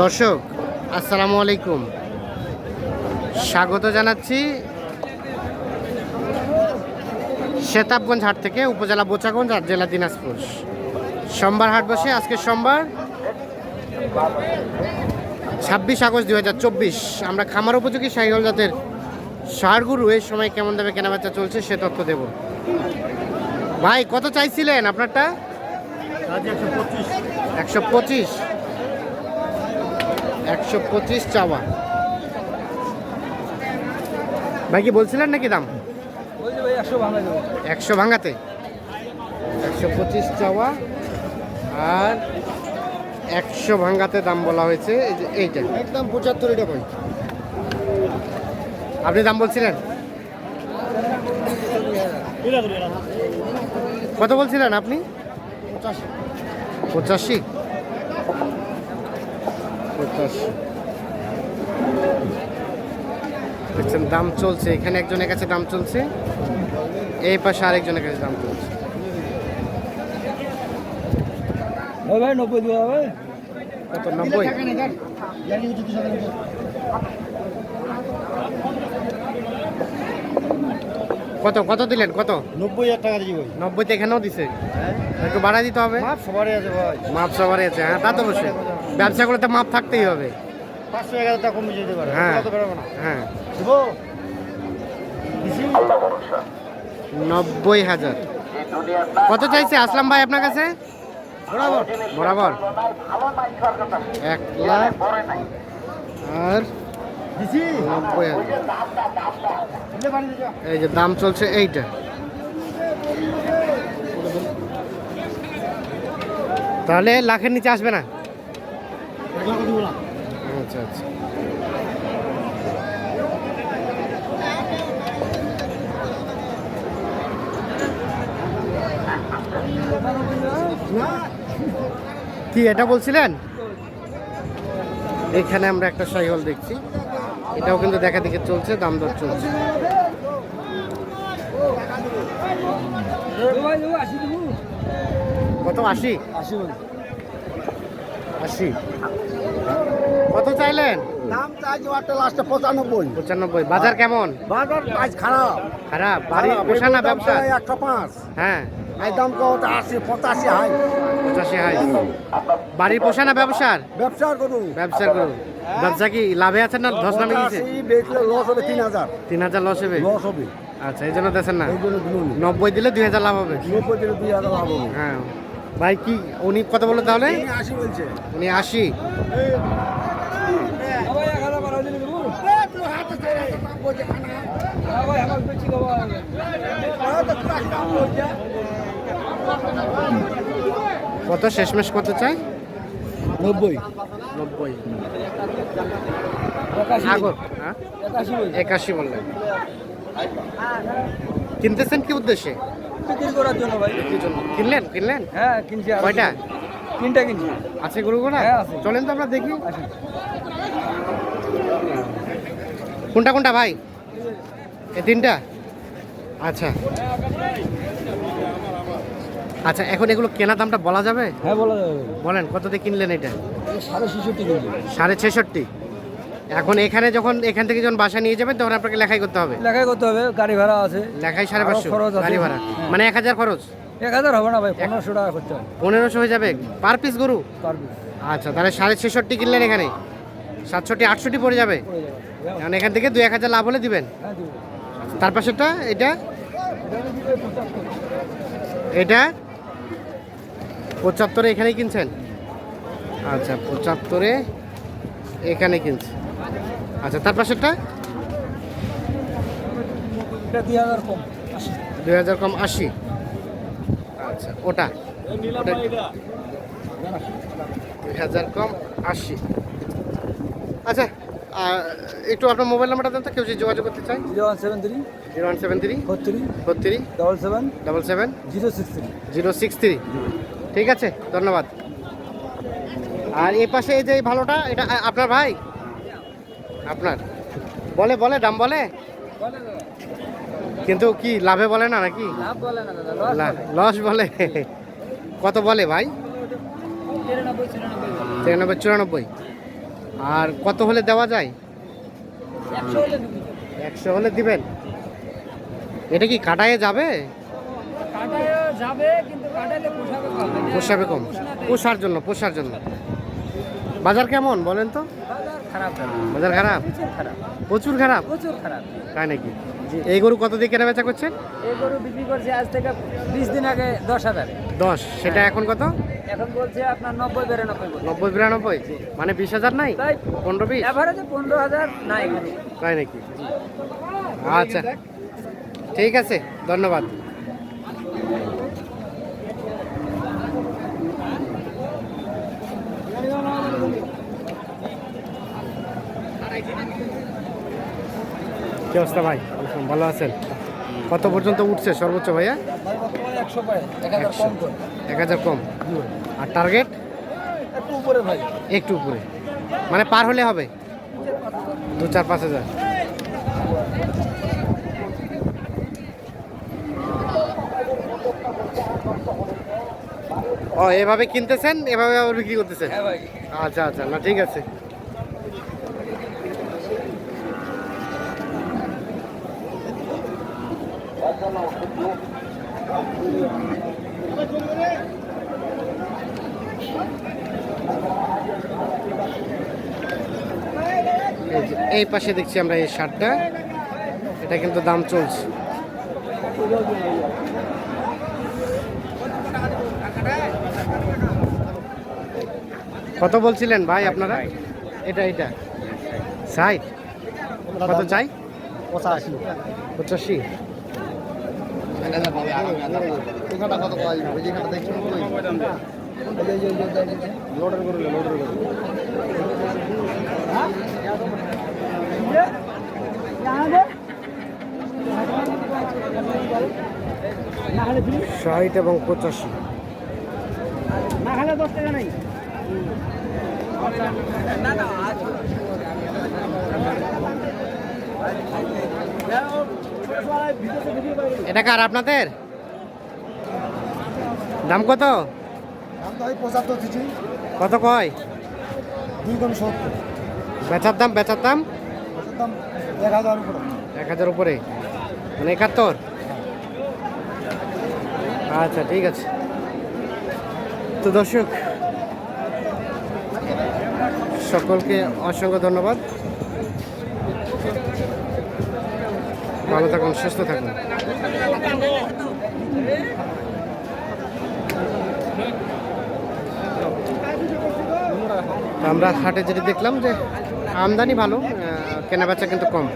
দর্শক আসসালামু আলাইকুম। স্বাগত জানাচ্ছি শেতাবগঞ্জ হাট থেকে উপজেলা বোচাগঞ্জ আর জেলা দিনাজপুর। সোমবার হাট বসে আজকে সোমবার ছাব্বিশ আগস্ট দুই হাজার চব্বিশ। আমরা খামার উপযোগী সাইহল জাতের সারগুরু এই সময় কেমন দামে কেনাবেচা চলছে সে তথ্য দেব। ভাই কত চাইছিলেন আপনারটা? একশো পঁচিশ। একশো পঁচিশ চাওয়া। ভাই কি বলছিলেন নাকি দাম? একশো ভাঙাতে। একশো পঁচিশ চাওয়া আর একশো ভাঙাতে দাম বলা হয়েছে এই যে এইটা। একদম পঁচাত্তর এটা ভাই। আপনি দাম বলছিলেন? কত বলছিলেন আপনি? পঁচাশি। পঁচাশি। পঁচাশি দেখছেন দাম চলছে। এখানে একজনের কাছে দাম চলছে এই পাশে আরেকজনের কাছে দাম চলছে। ভাই ভাই। নব্বই? দেওয়া হবে কত নব্বই কত কত দিলেন? কত? নব্বই হাজার টাকা দিই ভাই। নব্বইতে এখানেও দিছে? একটু বাড়া দিতে হবে? মাপ সবারই আছে ভাই। মাপ সবারই আছে হ্যাঁ তা তো অবশ্যই। ব্যবসা করলে তো মাপ থাকতেই হবে। পাঁচশো এক হাজার টাকা কমে যেতে পারে হ্যাঁ। হ্যাঁ। নব্বই হাজার। কত চাইছে? আসলাম ভাই আপনার কাছে? বরাবর। বরাবর। এক লাখ। আর নব্বই হাজার এই যে দাম চলছে এইটা। তাহলে লাখের নিচে আসবে না। আচ্ছা আচ্ছা। কি এটা বলছিলেন? এখানে আমরা একটা সাইকেল দেখছি। এটাও কিন্তু দেখা দেখে চলছে দাম দর চলছে। কত? আশি? আশি। কত চাইলেন? দাম চাইছি একটা লাস্টে পঁচানব্বই। পঁচানব্বই। বাজার কেমন? বাজার আজ খারাপ। খারাপ। বাড়ি পোষা না ব্যবসা? একশো পাঁচ। হ্যাঁ। এই দাম কত? আশি পঁচাশি হাই। পঁচাশি হাই। বাড়ির পোষা না ব্যবসার? ব্যবসা করুন ব্যবসা করুন ব্যবসা কি লাভে আছে না ধস নামে গেছে? লস হবে তিন হাজার। তিন হাজার লস হবে? লস হবে। আচ্ছা এই জন্য দেখেন না? নব্বই দিলে দুই হাজার লাভ হবে। নব্বই দিলে দুই হাজার লাভ হবে। হ্যাঁ। ভাই কি উনি কত বলল তাহলে? আশি বলছে। উনি আশি। কত শেষমেশ কত চাই? নব্বই। নব্বই। হ্যাঁ? একাশি বললেন কিনতেছেন কি উদ্দেশ্যে? বিক্রি করার জন্য ভাই। কিনলেন? কিনলেন? হ্যাঁ কিনছি কয়টা? তিনটা কিনছি। আছে গরুগুলা? হ্যাঁ, আছে। চলেন তো আমরা দেখি। কোনটা কোনটা ভাই? এই তিনটা? আচ্ছা। আচ্ছা এখন এগুলো কেনা দামটা বলা যাবে? হ্যাঁ বলা যাবে। বলেন কত দিয়ে কিনলেন এটা? সাড়ে ছেষট্টি সাড়ে ছেষট্টি। এখন এখানে যখন এখান থেকে যখন বাসা নিয়ে যাবেন তখন আপনাকে লেখাই করতে হবে? লেখাই করতে হবে গাড়ি ভাড়া আছে। লেখাই সাড়ে পাঁচশো খরচ গাড়ি ভাড়া। হ্যাঁ। মানে এক হাজার খরচ? এক হাজার হবে না ভাই পনেরোশো টাকা হবে। পনেরোশো হয়ে যাবে? পার পিস গরু? পারবি আচ্ছা তাহলে সাড়ে ছেষট্টি কিনলেন এখানে। সাতষট্টি আটষট্টি পড়ে যাবে? কারণ এখান থেকে দুই এক হাজার লাভ হলে দিবেন? হ্যাঁ তার পাশেরটা এটা? এটা? পঁচাত্তর এখানেই কিনছেন? আচ্ছা পঁচাত্তরে এখানে কিনছে আচ্ছা তার পাশেরটা? দুই হাজার কম আশি। আচ্ছা ওটা? ওটা দুই হাজার কম আশি। আচ্ছা একটু আপনার মোবাইল নাম্বারটা দেন তো কেউ যদি যোগাযোগ করতে চাই zero one seven three zero one seven three four three four three double seven double seven zero six three. Zero six three. ঠিক আছে, ধন্যবাদ। আর এই পাশে এই যে ভালোটা, এটা আপনার ভাই? আপনার। বলে বলে, দাম বলে? কিন্তু কি, লাভে বলে না নাকি? লস বলে। কত বলে ভাই? তিরানব্বই, চুরানব্বই। আর কত হলে দেওয়া যায়? একশো হলে দিবি দিবেন। এটা কি কাটায়ে যাবে? যাবে কিন্তু পোষাবে কম। পোষাবে কম। পোষার জন্য পোষার জন্য। বাজার কেমন বলেন তো? বাজার খারাপ বাজার খারাপ? প্রচুর খারাপ। প্রচুর খারাপ? প্রচুর খারাপ। তাই নাকি? এই গরু কত দিয়ে কেনা বেচা করছেন? এই গরু বিক্রি করছে আজ থেকে বিশ দিন আগে দশ হাজার। দশ। সেটা এখন কত? এখন বলছে আপনার নব্বই বিরানব্বই নব্বই বিরানব্বই? মানে বিশ হাজার নাই? পনেরো বিশ? এভারেজে পনেরো হাজার না এখানে তাই নাকি? আচ্ছা। ঠিক আছে ধন্যবাদ। কি অবস্থা ভাই? ভালো আছেন? কত পর্যন্ত উঠছে সর্বোচ্চ ভাইয়া? এক হাজার কম। আর টার্গেট একটু উপরে ভাই একটু উপরে। মানে পার হলে হবে? দু চার পাঁচ হাজার। ও এভাবে কিনতেছেন? এভাবে আবার বিক্রি করতেছেন? হ্যাঁ আচ্ছা আচ্ছা না ঠিক আছে। এই পাশে দেখছি আমরা এই শার্টটা। এটা কিন্তু দাম চলছে। কত বলছিলেন ভাই আপনারা? এটা এটা। ষাট কত চাই? পঁচাশি। পঁচাশি। ষাট এবং পঁচাশি। না হলে দশ টাকা নাই। এটা কার আপনাদের? দাম কত? পঁচাত্তর কত কয়? দুই কোন সত্তর। বেচার দাম বেচার দাম? দাম এক হাজার উপরে। এক হাজার উপরে। মানে একাত্তর? আচ্ছা ঠিক আছে। তো দর্শক সকলকে অসংখ্য ধন্যবাদ। ভালো থাকুন, সুস্থ থাকুন। আমরা হাটে যেটি দেখলাম যে আমদানি ভালো কেনাবেচা কিন্তু কম।